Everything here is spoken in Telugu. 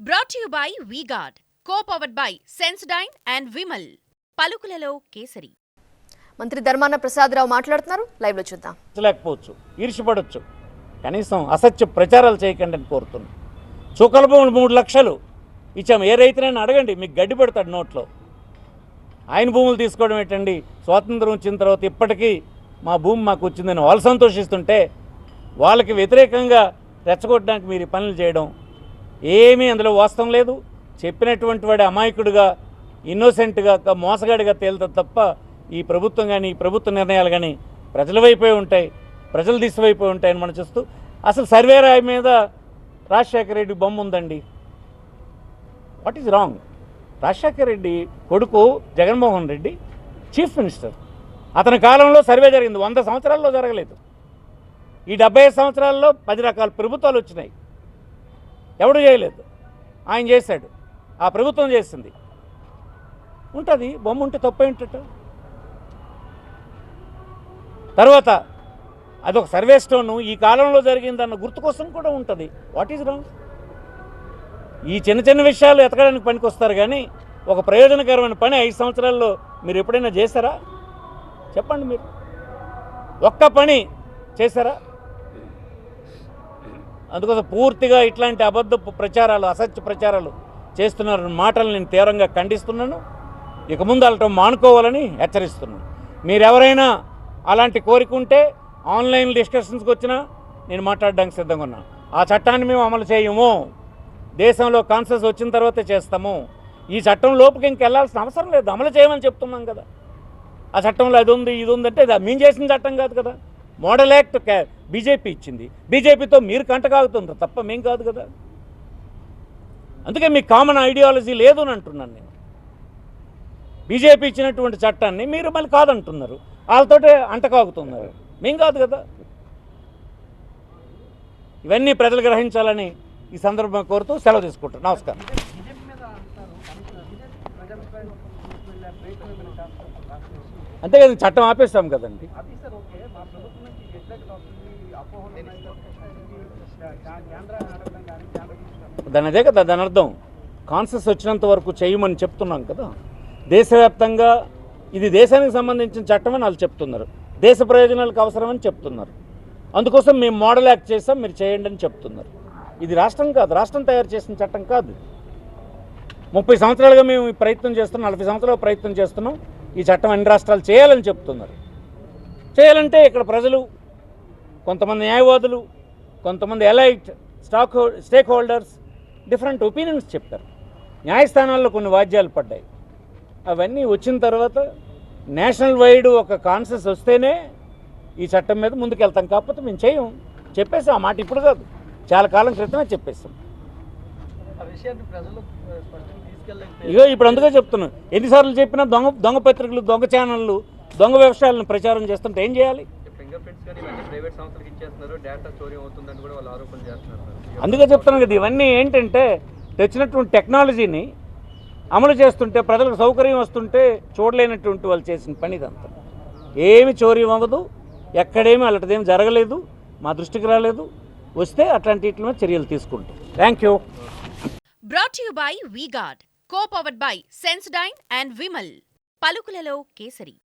Brought you by V-Guard co powered by Sensodyne and Vimal పలుకులలో kesari. మంత్రి ధర్మాన ప్రసాదరావు మాట్లాడుతున్నారు. లైవ్లో చూద్దాం. లేకపోవచ్చు ఈర్షపడవచ్చు కనీసం అసత్య ప్రచారాలు చేయకండి అని కోరుతున్నాను చుక్కల భూములు మూడు లక్షలు ఇచ్చాం. ఏ రైతునైనా అడగండి మీకు గడ్డి పెడతాడు నోట్లో. ఆయన భూములు తీసుకోవడం ఏంటండి? స్వాతంత్రం వచ్చిన తర్వాత ఇప్పటికీ మా భూమి మాకు వచ్చిందని వాళ్ళు సంతోషిస్తుంటే వాళ్ళకి వ్యతిరేకంగా రెచ్చగొట్టడానికి మీరు ఈ పనులు చేయడం ఏమీ అందులో వాస్తవం లేదు. చెప్పినటువంటి వాడి అమాయకుడిగా ఇన్నోసెంట్గా మోసగాడిగా తేలుతుంది తప్ప ఈ ప్రభుత్వం కానీ ఈ ప్రభుత్వ నిర్ణయాలు కానీ ప్రజల వైపే ఉంటాయి ప్రజల దిశవైపోయి ఉంటాయని మనం చూస్తూ అసలు సర్వే రాయి మీద రాజశేఖర రెడ్డి బొమ్మ ఉందండి. What is wrong Rajasekhara Reddy కొడుకు జగన్మోహన్ రెడ్డి చీఫ్ మినిస్టర్. అతని కాలంలో సర్వే జరిగింది. వంద సంవత్సరాల్లో జరగలేదు. ఈ డెబ్బై సంవత్సరాల్లో పది రకాల ప్రభుత్వాలు వచ్చినాయి. ఎవడు చేయలేదు. ఆయన చేశాడు. ఆ ప్రభుత్వం చేసింది. ఉంటుంది బొమ్మ ఉంటే తప్పేంటట తర్వాత అదొక సర్వే స్టోన్ ఈ కాలంలో జరిగిందన్న గుర్తు కోసం కూడా ఉంటుంది. వాట్ ఈజ్ రాంగ్ ఈ చిన్న చిన్న విషయాలు ఎతకడానికి పనికొస్తారు కానీ ఒక ప్రయోజనకరమైన పని ఐదు సంవత్సరాల్లో మీరు ఎప్పుడైనా చేశారా? చెప్పండి మీరు. ఒక్క పని చేశారా? అందుకోసం పూర్తిగా ఇట్లాంటి అబద్ధపు ప్రచారాలు అసత్య ప్రచారాలు చేస్తున్నారు మాటలు నేను తీవ్రంగా ఖండిస్తున్నాను. ఇక ముందు అలా మానుకోవాలని హెచ్చరిస్తున్నాను. మీరెవరైనా అలాంటి కోరిక ఉంటే ఆన్లైన్ డిస్కషన్స్కి వచ్చినా నేను మాట్లాడడానికి సిద్ధంగా ఉన్నాను ఆ చట్టాన్ని మేము అమలు చేయము. దేశంలో కాన్సెస్ వచ్చిన తర్వాతే చేస్తాము. ఈ చట్టం లోపుకి ఇంకెళ్ళాల్సిన అవసరం లేదు. అమలు చేయమని చెప్తున్నాం కదా. ఆ చట్టంలో అది ఉంది ఇది ఉందంటే అది మేము చేసిన చట్టం కాదు కదా. మోడల్ యాక్ట్ బీజేపీ ఇచ్చింది. బీజేపీతో మీరు కంటకాగుతుంది తప్ప మేం కాదు కదా. అందుకే మీ కామన్ ఐడియాలజీ లేదు అని అంటున్నాను నేను. బీజేపీ ఇచ్చినటువంటి చట్టాన్ని మీరు మళ్ళీ కాదంటున్నారు. వాళ్ళతోటే అంటకాగుతున్నారు మేం కాదు కదా. ఇవన్నీ ప్రజలు గ్రహించాలని ఈ సందర్భంగా కోరుతూ సెలవు తీసుకుంటాను నమస్కారం. అంతే కదా చట్టం ఆపేస్తాం కదండి. దాని అదే కదా దాని అర్థం. కాన్సెస్ వచ్చినంత వరకు చేయమని చెప్తున్నాం కదా. దేశవ్యాప్తంగా ఇది దేశానికి సంబంధించిన చట్టం అని వాళ్ళు చెప్తున్నారు. దేశ ప్రయోజనాలకు అవసరమని చెప్తున్నారు. అందుకోసం మేము మోడల్ యాక్ట్ చేస్తాం మీరు చేయండి అని చెప్తున్నారు. ఇది రాష్ట్రం కాదు రాష్ట్రం తయారు చేసిన చట్టం కాదు. ముప్పై సంవత్సరాలుగా మేము ప్రయత్నం చేస్తున్నాం నలభై సంవత్సరాలు ప్రయత్నం చేస్తున్నాం. ఈ చట్టం అన్ని రాష్ట్రాలు చేయాలని చెప్తున్నారు. చేయాలంటే ఇక్కడ ప్రజలు కొంతమంది న్యాయవాదులు కొంతమంది elite stock hole stakeholders different opinions చెప్పారు న్యాయస్థానాల్లో కొన్ని వాద్యాలు పడ్డాయి. అవన్నీ వచ్చిన తర్వాత నేషనల్ వైడ్ ఒక కాన్సెస్ వస్తేనే ఈ చట్టం మీద ముందుకెళ్తాం. కాకపోతే మేము చేయం చెప్పేసాం ఆ మాట ఇప్పుడు కాదు. చాలా కాలం క్రితమే చెప్పేసాం ఆ విషయాన్ని ప్రజలు ఆ, స్పష్టంగా తీసుకెళ్ళలేకపోతే ఇగో ఇప్పుడు అందుకే చెప్తున్నాను ఎన్నిసార్లు చెప్పినా దొంగ దొంగ పత్రికలు దొంగ ఛానళ్ళు దొంగ వ్యవసాయాలను ప్రచారం చేస్తుంటే ఏం చేయాలి? ఫింగర్ ప్రింట్స్ కానీ ఇవన్నీ ప్రైవేట్ సంస్థలకు ఇచ్చేస్తున్నారు. డేటా చోరీ అవుతుందని కూడా వాళ్ళు ఆరోపణలు చేస్తున్నారు అందుకే చెప్తాను కదా ఇవన్నీ ఏంటంటే తెచ్చినటువంటి టెక్నాలజీని అమలు చేస్తుంటే ప్రజలకు సౌకర్యం వస్తుంటే చూడలేనటువంటి వాళ్ళు చేసిన పని ఇదంతా. ఏమి చోరీ అవ్వదు ఎక్కడేమి అలాంటిదేమి జరగలేదు మా దృష్టికి రాలేదు. వస్తే అట్లాంటి వీటి మీద చర్యలు తీసుకుంటాం. Thank you brought you by V-Guard co powered by Sensodyne and Vimal పలుకులలో kesari.